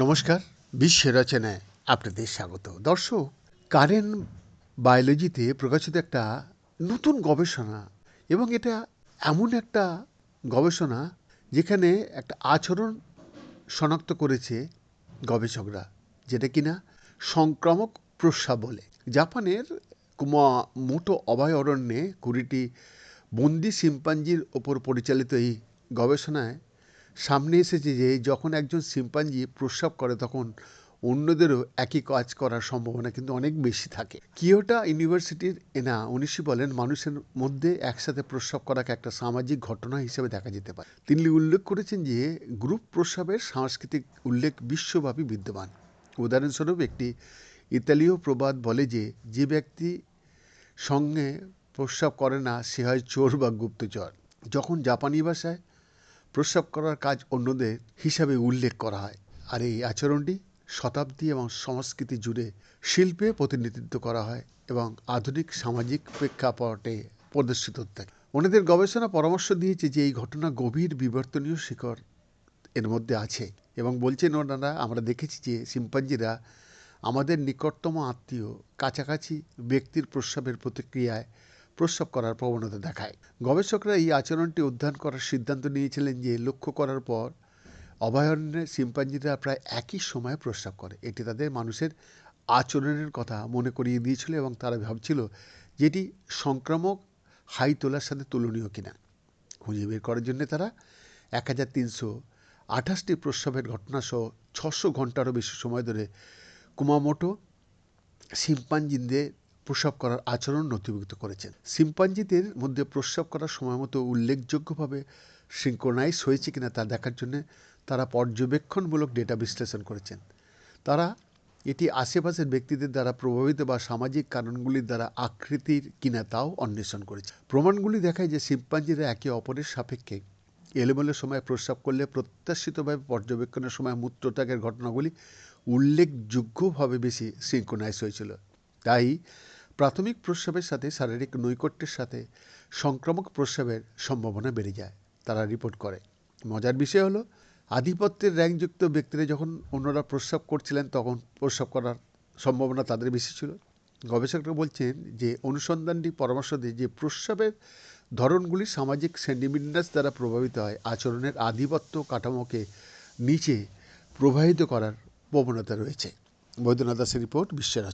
নমস্কার, বিশ্বের রচনায় আপনাদের স্বাগত। দর্শক, কারেন বায়োলজিতে প্রকাশিত একটা নতুন গবেষণা এবং এটা এমন একটা গবেষণা যেখানে একটা আচরণ শনাক্ত করেছে গবেষকরা, যেটা কিনা সংক্রামক প্রস্রাব বলে। জাপানের কুমামোটো অভয়ারণ্যে কুড়িটি বন্দি শিম্পাঞ্জির ওপর পরিচালিত এই গবেষণায় সামনে এসেছে যে যখন একজন শিম্পাঞ্জি প্রস্রাব করে তখন অন্যদেরও একই কাজ করার সম্ভাবনা কিন্তু অনেক বেশি থাকে। কিয়োটা ইউনিভার্সিটির এনা উনিশি বলেন, মানুষের মধ্যে একসাথে প্রস্রাব করাকে একটা সামাজিক ঘটনা হিসেবে দেখা যেতে পারে। তিনি উল্লেখ করেছেন যে গ্রুপ প্রস্রাবের সাংস্কৃতিক উল্লেখ বিশ্বব্যাপী বিদ্যমান। উদাহরণস্বরূপ একটি ইতালীয় প্রবাদ বলে যে যে ব্যক্তি সঙ্গে প্রস্রাব করে না, সে হয় চোর বা গুপ্তচর। যখন জাপানি ভাষায় প্রস্রাব করার কাজ অন্যদের হিসাবে উল্লেখ করা হয়। আর এই আচরণটি শতাব্দী এবং সংস্কৃতি জুড়ে শিল্পে প্রতিনিধিত্ব করা হয় এবং আধুনিক সামাজিক প্রেক্ষাপটে প্রদর্শিত থাকে। ওনাদের গবেষণা পরামর্শ দিয়েছে যে এই ঘটনা গভীর বিবর্তনীয় শিকড় এর মধ্যে আছে এবং বলছেন ওনারা, আমরা দেখেছি যে শিম্পাঞ্জিরা আমাদের নিকটতম আত্মীয়, কাছাকাছি ব্যক্তির প্রস্রাবের প্রতিক্রিয়ায় প্রস্রাব করার প্রবণতা দেখায়। গবেষকরা এই আচরণটি অধ্যয়ন করার সিদ্ধান্ত নিয়েছিলেন যে, লক্ষ্য করার পর অভয়ারণ্যে শিম্পাঞ্জিরা প্রায় একই সময়ে প্রস্রাব করে। এটি তাদের মানুষের আচরণের কথা মনে করিয়ে দিয়েছিল এবং তারা ভাবছিল যেটি সংক্রামক হাই তোলার সাথে তুলনীয় কিনা। খুঁজে বের করার জন্য তারা এক হাজার তিনশো আঠাশটি প্রস্রাবের ঘটনাসহ ছশো ঘন্টারও বেশি সময় ধরে কুমামোটো শিম্পাঞ্জিদের প্রস্রাব করার আচরণ নথিভুক্ত করেছেন। শিম্পাঞ্জিদের মধ্যে প্রস্রাব করার সময় মতো উল্লেখযোগ্যভাবে সিঙ্ক্রোনাইজ হয়েছে কিনা তা দেখার জন্য তারা পর্যবেক্ষণমূলক ডেটা বিশ্লেষণ করেছেন। তারা এটি আশেপাশের ব্যক্তিদের দ্বারা প্রভাবিত বা সামাজিক কারণগুলির দ্বারা আকৃতির কিনা তাও অন্বেষণ করেছে। প্রমাণগুলি দেখায় যে শিম্পাঞ্জিরা একে অপরের সাপেক্ষে এলোমেলো সময় প্রস্রাব করলে প্রত্যাশিতভাবে পর্যবেক্ষণের সময় মূত্রত্যাগের ঘটনাগুলি উল্লেখযোগ্যভাবে বেশি সিঙ্ক্রোনাইজ হয়েছিল। তাই প্রাথমিক প্রস্রাবের সাথে শারীরিক নৈকট্যের সাথে সংক্রামক প্রস্রাবের সম্ভাবনা বেড়ে যায়, তারা রিপোর্ট করে। মজার বিষয় হলো, আধিপত্যের র্যাঙ্কযুক্ত ব্যক্তিরা যখন অন্যরা প্রস্রাব করছিলেন, তখন প্রস্রাব করার সম্ভাবনা তাদের বেশি ছিল। গবেষকরা বলছেন যে, অনুসন্ধানটি পরামর্শ দেয় যে, প্রস্রাবের ধরনগুলি সামাজিক সেন্টিমিনাস দ্বারা প্রভাবিত হয়। আচরণের আধিপত্য কাঠামোকে নিচে প্রবাহিত করার প্রবণতা রয়েছে। বৈদ্যনাথ দাসের রিপোর্ট, বিশ্বের